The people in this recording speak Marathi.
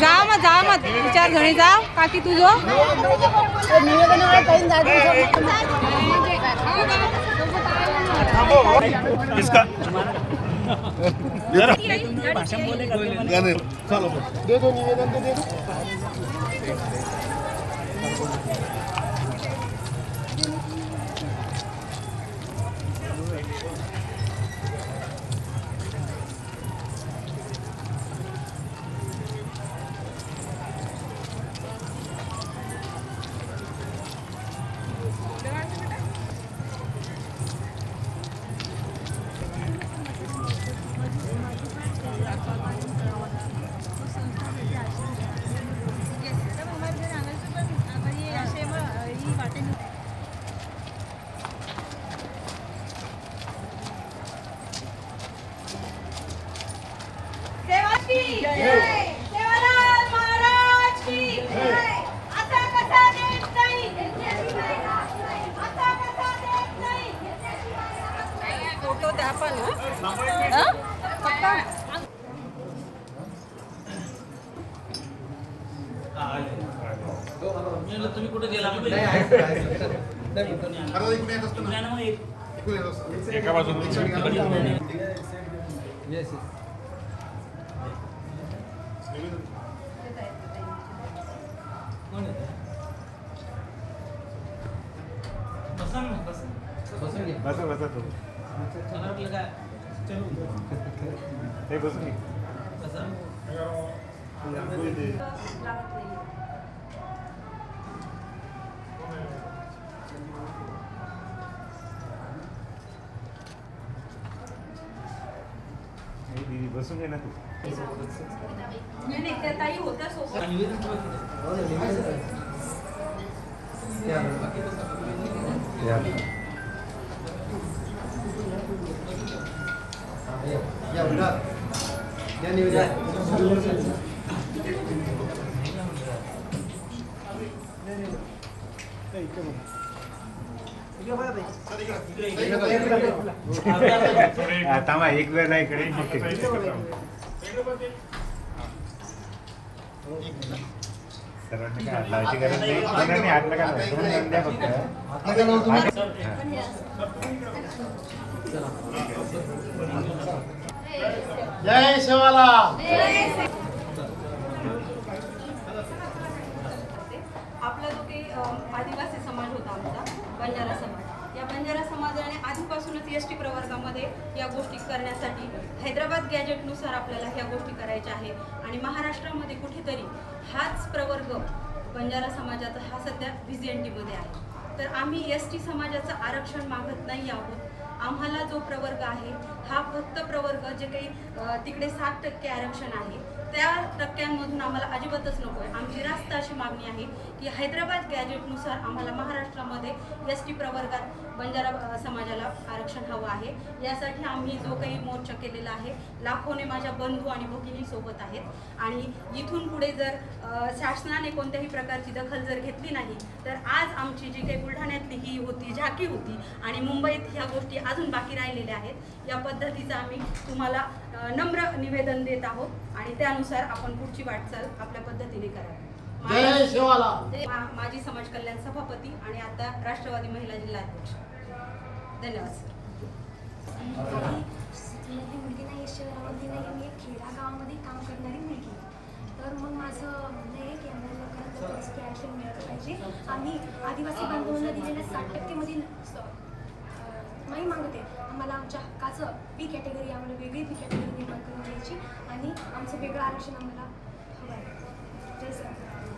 जा मग जा मग. विचार घरी जा. काकी तुझो इसका तुम्ही कुठे गेला एका बाजूने. बसा बसा तू हे बसून घे. हे दीदी बसून घे ना तू. सोबत. हा, थांबा एक वेळ नाही इकडे मग ते. सर्वांनी काय हात लावायची गरज नाही कोणाने हात नका लावू. दोन जण द्या फक्त जय शिवाला आपला जो काही अ, आदिवासी बंजारा समाज. या बंजारा समाजाने आधीपासूनच एस टी प्रवर्गामध्ये या गोष्टी करण्यासाठी हैदराबाद गॅजेटनुसार आपल्याला ह्या गोष्टी करायच्या आहे. आणि महाराष्ट्रामध्ये कुठेतरी हाच प्रवर्ग बंजारा समाजाचा हा सध्या व्ही जी एन टीमध्ये आहे. तर आम्ही एस टी समाजाचं आरक्षण मागत नाही आहोत. आम्हाला जो प्रवर्ग आहे हा फक्त प्रवर्ग जे काही तिकडे सात टक्के आरक्षण आहे. टक्क्यांमधून आम्हाला अजिबातच नको आहे. आमची रास्त अशी मागणी आहे की हैदराबाद गॅजेटनुसार आम्हाला महाराष्ट्रामध्ये एस टी प्रवर्गात बंजारा समाजाला आरक्षण हवं आहे. यासाठी आम्ही जो काही मोर्चा केलेला आहे लाखोने माझ्या बंधू आणि भगिनी सोबत आहेत. आणि इथून पुढे जर शासनाने कोणत्याही प्रकारची दखल जर घेतली नाही तर आज आमची जी काही बुलढाण्यातली ही होती झाकी होती आणि मुंबईत ह्या गोष्टी अजून बाकी राहिलेल्या आहेत या पद्धतीचं आम्ही तुम्हाला नम्र निवेदन देत आहोत. आणि त्यानुसार आपण पुढची वाटचाल आपल्या पद्धतीने करावी. जय माझा- शिवाला. मा- माजी समाज कल्याण सभापती आणि आता राष्ट्रवादी महिला जिल्हा अध्यक्ष धन्यवाद सर. मुलगी नाही शहरामधली नाही मी खेडा गावामध्ये काम करणारी मुलगी. तर मग माझं म्हणणं आहे की आम्हाला लवकरात एस टी आरक्षण मिळालं पाहिजे आम्ही आदिवासी बांधवांना दिलेल्या साठ टक्केमधील नाही मागते आम्हाला आमच्या हक्काचं बी कॅटेगरी आम्हाला वेगळी बी कॅटेगरी निर्माण आणि आमचं वेगळं आरक्षण आम्हाला हवं आहे जय सर